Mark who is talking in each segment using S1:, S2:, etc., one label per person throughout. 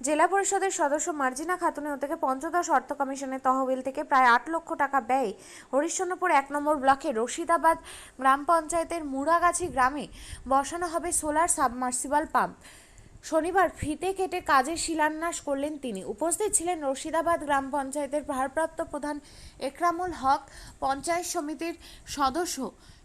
S1: জেলা পরিষদের সদস্য মার্জিনা খাতুনের থেকে পঞ্চদশ অর্থ কমিশনের তহবিল থেকে প্রায় আট লক্ষ টাকা ব্যয় হরিশ্চন্দ্রপুর এক নম্বর ব্লকে রশিদাবাদ গ্রাম পঞ্চায়েতের মুড়াগাছি গ্রামে বসানো হবে সোলার সাবমার্সিবল পাম্প। শনিবার ফিতে কেটে কাজে শিলান্যাস করলেন তিনি। উপস্থিত ছিলেন রশিদাবাদ গ্রাম পঞ্চায়েতের ভারপ্রাপ্ত প্রধান একরামুল হক পঞ্চায়েত সমিতির সদস্য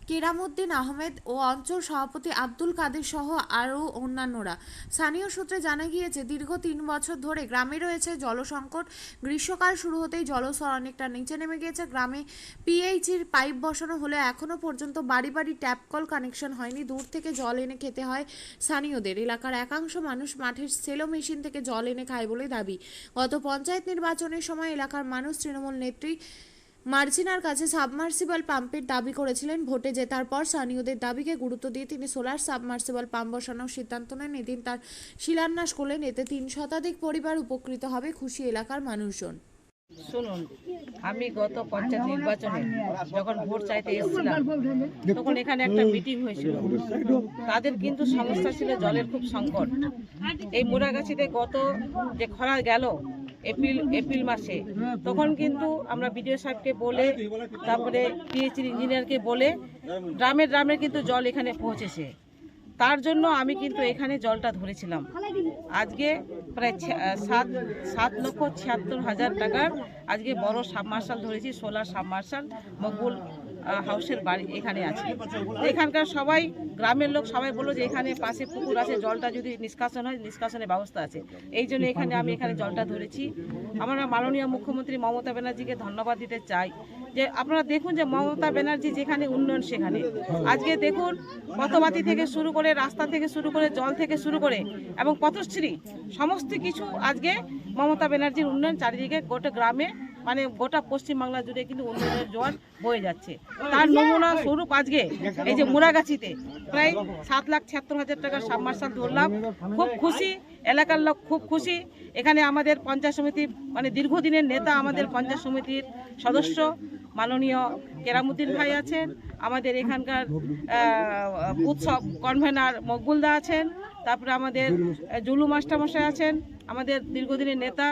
S1: কিরামুদ্দিন আহমেদ ও অঞ্চল সভাপতি আব্দুল কাদের সহ আরও অন্যান্যরা। স্থানীয় সূত্রে জানা গিয়েছে, দীর্ঘ তিন বছর ধরে গ্রামে রয়েছে জলসংকট। গ্রীষ্মকাল শুরু হতেই জলস্তর অনেকটা নিচে নেমে গিয়েছে। গ্রামে পিএইচির পাইপ বসানো হলে এখনও পর্যন্ত বাড়ি বাড়ি ট্যাপ কল কানেকশন হয়নি। দূর থেকে জল এনে খেতে হয় স্থানীয়দের। এলাকার একাংশ মানুষ মাঠের সেলো মেশিন থেকে জল এনে খায় বলে দাবি। গত পঞ্চায়েত নির্বাচনের সময় এলাকার মানুষ, তৃণমূল নেত্রী মার্জিনার কাছে সাবমার্সিবল পাম্পের দাবি করেছিলেন ভোটে জেতার পর স্থানীয়দের দাবিকে গুরুত্ব দিয়ে তিনি সোলার সাবমার্সিবল পাম্প বসানোর সিদ্ধান্ত নেন। এদিন তার শিলান্যাস করলেন। এতে তিন শতাধিক পরিবার উপকৃত হবে খুশি এলাকার মানুষজন।
S2: শুনুন, আমি গত পঞ্চায়েত নির্বাচনে যখন ভোট চাইতে এসেছিলাম, তখন এখানে একটা মিটিং হয়েছিল। তাদের কিন্তু সমস্যা ছিল জলের খুব সংকট। এই মুরাগাছিতে গত যে খরা গেল এপ্রিল এপ্রিল মাসে। তখন কিন্তু আমরা বিডিও সাহেবকে বলে, তারপরে পিএইচডি ইঞ্জিনিয়ারকে বলে, ড্রামে ড্রামে কিন্তু জল এখানে পৌঁছেছে। তার জন্য আমি কিন্তু এখানে জলটা ধরেছিলাম। আজকে প্রায় সাত সাত লক্ষ ছিয়াত্তর হাজার টাকার আজকে বড় সাবমার্শাল ধরেছি, সোলার সাবমার্শাল মকবুল হাউসের বাড়ি এখানে আছে। এখানকার সবাই, গ্রামের লোক সবাই বলল যে এখানে পাশে পুকুর আছে, জলটা যদি নিষ্কাশন হয়, নিষ্কাশনের ব্যবস্থা আছে। এই জন্য এখানে আমি এখানে জলটা ধরেছি। আমরা মাননীয় মুখ্যমন্ত্রী মমতা ব্যানার্জিকে ধন্যবাদ দিতে চাই। যে আপনারা দেখুন যে মমতা ব্যানার্জি যেখানে, উন্নয়ন সেখানে। আজকে দেখুন, পথবাতি থেকে শুরু করে, রাস্তা থেকে শুরু করে, জল থেকে শুরু করে, এবং পথশ্রী, সমস্ত কিছু আজকে মমতা ব্যানার্জির উন্নয়ন চারিদিকে গোটা গ্রামে মানে গোটা পশ্চিমবাংলা জুড়ে কিন্তু উন্নয়নের জোয়ার বয়ে যাচ্ছে। তার নমুনা স্বরূপ আজকে, এই যে মুরাগাছিতে, প্রায় সাত লাখ ছিয়াত্তর হাজার টাকার সাবমার্শাল ধরলাম খুব খুশি, এলাকার লোক খুব খুশি। এখানে আমাদের পঞ্চায়েত সমিতি মানে দীর্ঘদিনের নেতা আমাদের পঞ্চায়েত সমিতির সদস্য। মাননীয় কেরামুদ্দিন ভাই আছেন আমাদের এখানকার উৎসব কনভেনার মকবুলদা আছেন তারপরে আমাদের জুলু মাস্টারমশাই আছেন আমাদের দীর্ঘদিনের নেতা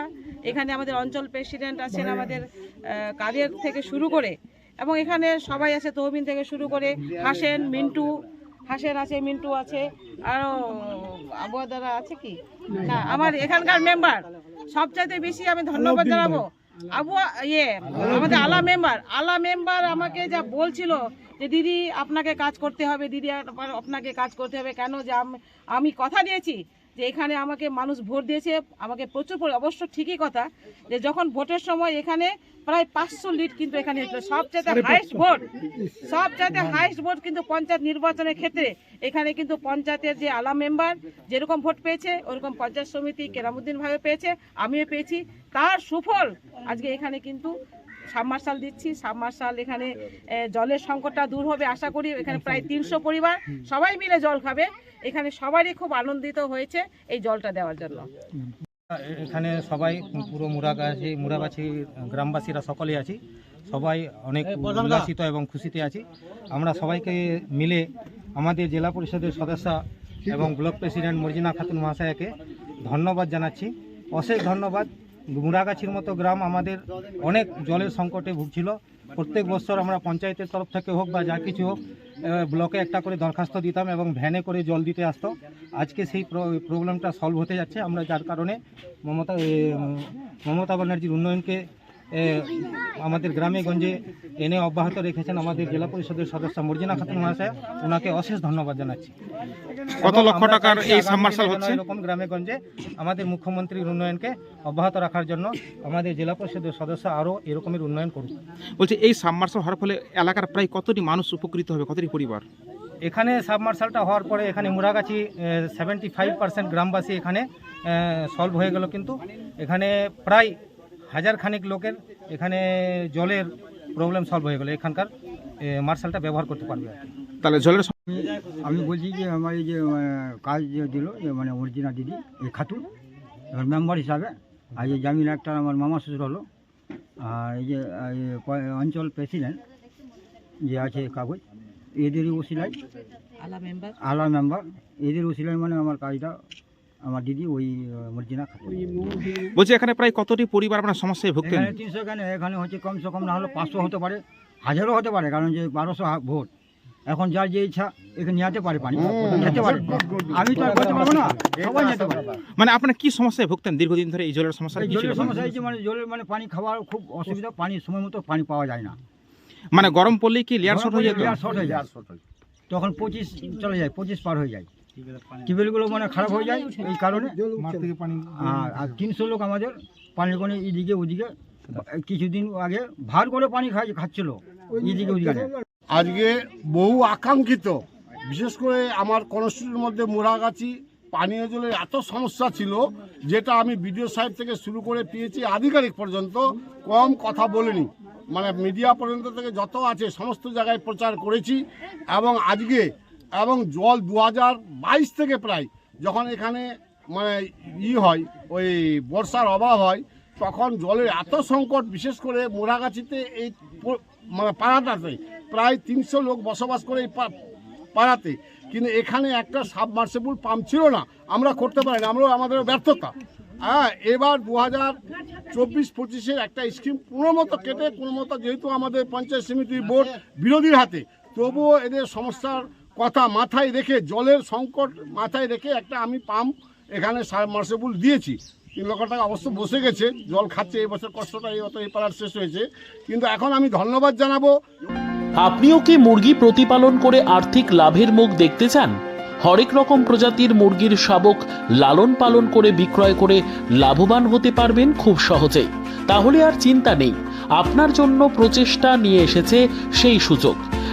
S2: এখানে আমাদের অঞ্চল প্রেসিডেন্ট আছেন আমাদের কাদের থেকে শুরু করে এবং এখানে সবাই আছে তহবিন থেকে শুরু করে হাসেন মিন্টু হাসেন আছে মিন্টু আছে আরও আবহাওয়া দ্বারা আছে কি? না আমার এখানকার মেম্বার সবচাইতে বেশি আমি ধন্যবাদ জানাব। আবহাওয়া ইয়ে আমাদের আলা মেম্বার। আলা মেম্বার আমাকে যা বলছিল যে, দিদি, আপনাকে কাজ করতে হবে, দিদি আপনাকে কাজ করতে হবে। কেন যে আমি কথা দিয়েছি? যে এখানে আমাকে মানুষ ভোট দিয়েছে আমাকে প্রচুর পরি- অবশ্য ঠিকই কথা যে যখন ভোটের সময় এখানে প্রায় পাঁচশো লিড কিন্তু এখানে হয়েছিল। সবচেয়ে হাইস্ট ভোট সবচাইতে হাইস্ট ভোট কিন্তু পঞ্চায়েত নির্বাচনের ক্ষেত্রে। এখানে কিন্তু পঞ্চায়েতের যে আলা মেম্বার যেরকম ভোট পেয়েছে ওরকম পঞ্চায়েত সমিতি কেরামুদ্দিন ভাইও পেয়েছে আমিও পেয়েছি। তার সুফল আজকে এখানে কিন্তু সাবমার্শাল দিচ্ছি সাবমার্শাল এখানে জলের সংকটটা দূর হবে আশা করি এখানে প্রায় তিনশো পরিবার সবাই মিলে জল খাবে। এখানে সবারই খুব আনন্দিত হয়েছে এই জলটা দেওয়ার জন্য।
S3: এখানে সবাই পুরো মুরাগাছি মুরাগাছি গ্রামবাসীরা সকলে আছি। সবাই অনেক উল্লাসিত এবং খুশিতে আছি। আমরা সবাইকে মিলে আমাদের জেলা পরিষদের সদস্য এবং ব্লক প্রেসিডেন্ট মর্জিনা খাতুন মহাশয়াকে ধন্যবাদ জানাচ্ছি। অশেষ ধন্যবাদ। মুরাগাছির মতো গ্রাম আমাদের অনেক জলের সংকটে ভুগছিল। প্রত্যেক বছর আমরা পঞ্চায়েতের তরফ থেকে হোক বা যা কিছু হোক ব্লকে একটা করে দরখাস্ত দিতাম এবং ভ্যানে করে জল দিতে আসতো। আজকে সেই প্রবলেমটা সলভ হতে যাচ্ছে। আমরা যার কারণে মমতা মমতা ব্যানার্জির উন্নয়নকে আমাদের গ্রামে গঞ্জে এনে অব্যাহত রেখেছেন আমাদের জেলা পরিষদের সদস্য মর্জিনা খাতুন মহাশয়। ওনাকে অশেষ ধন্যবাদ জানাচ্ছি।
S4: কত লক্ষ টাকার এই সাবমার্শাল হচ্ছে?
S3: এরকম গ্রামে গঞ্জে আমাদের মুখ্যমন্ত্রীর উন্নয়নকে অব্যাহত রাখার জন্য আমাদের জেলা পরিষদের সদস্য আরও এরকমের উন্নয়ন করুক।
S4: বলছি এই সাবমার্শাল হওয়ার ফলে এলাকার প্রায় কতটি মানুষ উপকৃত হবে কতটি পরিবার?
S3: এখানে সাবমার্শালটা হওয়ার পরে এখানে মুরাগাছি সেভেন্টি ফাইভ পার্সেন্ট গ্রামবাসী এখানে সলভ হয়ে গেল কিন্তু। এখানে প্রায় হাজার খানিক লোকের এখানে জলের প্রবলেম সলভ হয়ে গেল। এখানকার মার্শালটা ব্যবহার করতে পারবে
S4: তাহলে জলের
S5: আমি বলছি যে আমার এই যে কাজ যে দিল যে মানে অরিজিনাল দিদি এই খাতুন এবার মেম্বার হিসাবে আর এই জামিন একটা আমার মামা শ্বশুর হলো আর এই যে অঞ্চল প্রেসিডেন্ট যে আছে কাগজ এদেরই উসিলাই
S2: আলা মেম্বার
S5: আলা মেম্বার এদের উসিলাই মানে আমার কাজটা আমার দিদি ওই মর্জিনা খাতুন।
S4: বলছি এখানে প্রায় কতটি পরিবার আপনার সমস্যায় ভুগতেন
S5: এখানে তিনশো এখানে এখানে হচ্ছে কমসে কম না হলে পাঁচশো হতে পারে হাজারও হতে পারে কারণ যে বারোশো ভোট। এখন যার যে ইচ্ছা এখানে নিয়ে যেতে পারে পানি। যেতে পারে। আমি তো আর করতে পারব না সবাই যেতে পারে।
S4: মানে আপনার কি সমস্যায় ভুগতেন দীর্ঘদিন ধরে এই জলের সমস্যা?
S5: এই জলের সমস্যা হয়েছে মানে জলের মানে পানি খাওয়ার খুব অসুবিধা পানি সময় মতো পানি পাওয়া যায় না।
S4: মানে গরম পড়লেই কি লেয়ার শর্ট হয়ে যেত?
S5: লেয়ার শর্ট হয়ে যায়। তখন পঁচিশ চলে যায় পঁচিশ পার হয়ে যায়। টিউবওয়েলগুলো মানে খারাপ হয়ে যায়? এই কারণে? আর আর তিনশো লোক আমাদের পানির কোনে এদিকে ওদিকে কিছুদিন আগে ভার করে পানি খাই খাচ্ছিল। এদিকে ওদিকে
S6: আজকে বহু আকাঙ্ক্ষিত। বিশেষ করে আমার কনস্টিটিউর মধ্যে মোড়াগাছি পানীয় জলের এত সমস্যা ছিল যেটা আমি বিডিও সাহেব থেকে শুরু করে পেয়েছি আধিকারিক পর্যন্ত কম কথা বলিনি। মানে মিডিয়া পর্যন্ত থেকে যত আছে সমস্ত জায়গায় প্রচার করেছি। এবং আজকে এবং জল দু থেকে প্রায় যখন এখানে মানে ই হয়, ওই বর্ষার অভাব হয়, তখন জলের এত সংকট, বিশেষ করে মোড়াগাছিতে এই মানে পাড়াটাতে প্রায় তিনশো লোক বসবাস করে এই পাড়াতে। কিন্তু এখানে একটা সাবমার্সেবল পাম্প ছিল না, আমরা করতে পারি না, আমরাও আমাদের ব্যর্থতা। হ্যাঁ এবার দু হাজার চব্বিশ পঁচিশের একটা স্কিম কোনো মতো কেটে, কোনো মতো যেহেতু আমাদের পঞ্চায়েত সমিতির বোর্ড বিরোধীর হাতে, তবুও এদের সমস্যার কথা মাথায় রেখে, জলের সংকট মাথায় রেখে একটা আমি পাম্প এখানে সাবমার্সেবল দিয়েছি। তিন লক্ষ টাকা অবশ্য বসে গেছে, জল খাচ্ছে, এই বছর কষ্টটা এই অত এই পাড়ার শেষ হয়েছে। কিন্তু এখন আমি ধন্যবাদ জানাব।
S7: আপনিও কি মুরগি প্রতিপালন করে আর্থিক লাভের মুখ দেখতে চান? হরেক রকম প্রজাতির মুরগির শাবক লালন পালন করে বিক্রয় করে লাভবান হতে পারবেন খুব সহজেই। তাহলে আর চিন্তা নেই, আপনার জন্য প্রচেষ্টা নিয়ে এসেছে সেই সুযোগ।